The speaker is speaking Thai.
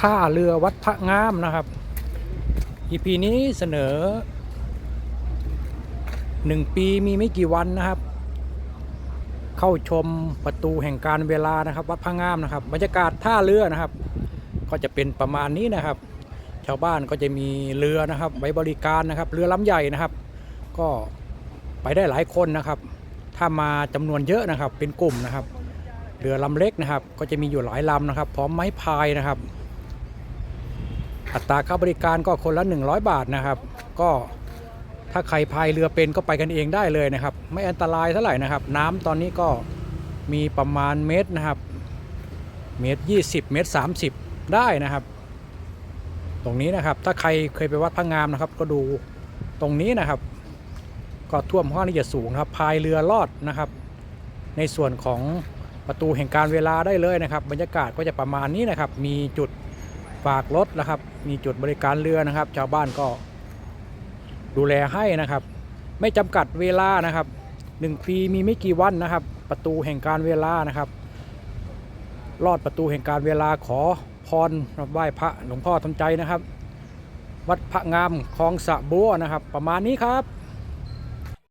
ท่าเรือวัดพระงามนะครับ EP นี้เสนอหนึ่งปีมีไม่กี่วันนะครับ เข้าชมประตูแห่งการเวลานะครับ วัดพระงามนะครับบรรยากาศท่าเรือนะครับ ก็จะเป็นประมาณนี้นะครับ ชาวบ้านก็จะมีเรือนะครับ ไว้บริการนะครับ เรือลำใหญ่นะครับ ก็ไปได้หลายคนนะครับ ถ้ามาจำนวนเยอะนะครับ เป็นกลุ่มนะครับเรือลำเล็กนะครับ ก็จะมีอยู่หลายลำนะครับ พร้อมไม้พายนะครับ อัตราค่าบริการก็คนละ 100 บาทนะครับ ก็ถ้าใครพายเรือเป็นก็ไปกันเองได้เลยนะครับ ไม่อันตรายเท่าไหร่นะครับ น้ำตอนนี้ก็มีประมาณเมตรนะครับ เมตร 20 เมตร 30 ได้นะครับ ตรงนี้นะครับถ้าใครเคยไปวัดพระงามนะครับ ก็ดูตรงนี้นะครับ ก็ท่วมห้องนี้จะสูงครับพายเรือลอดนะครับ ในส่วนของประตูแห่งการเวลาได้เลยนะครับ บรรยากาศก็จะประมาณนี้นะครับ มีจุด ฝากรถนะครับ มีจุดบริการเรือนะครับ ชาวบ้านก็ดูแลให้นะครับ ไม่จำกัดเวลานะครับหนึ่งปีมีไม่กี่วันนะครับ ประตูแห่งการเวลานะครับ ลอดประตูแห่งการเวลาขอพรไหว้พระหลวงพ่อทำใจนะครับ วัดพระงามคลองสะบัวนะครับ ประมาณนี้ครับ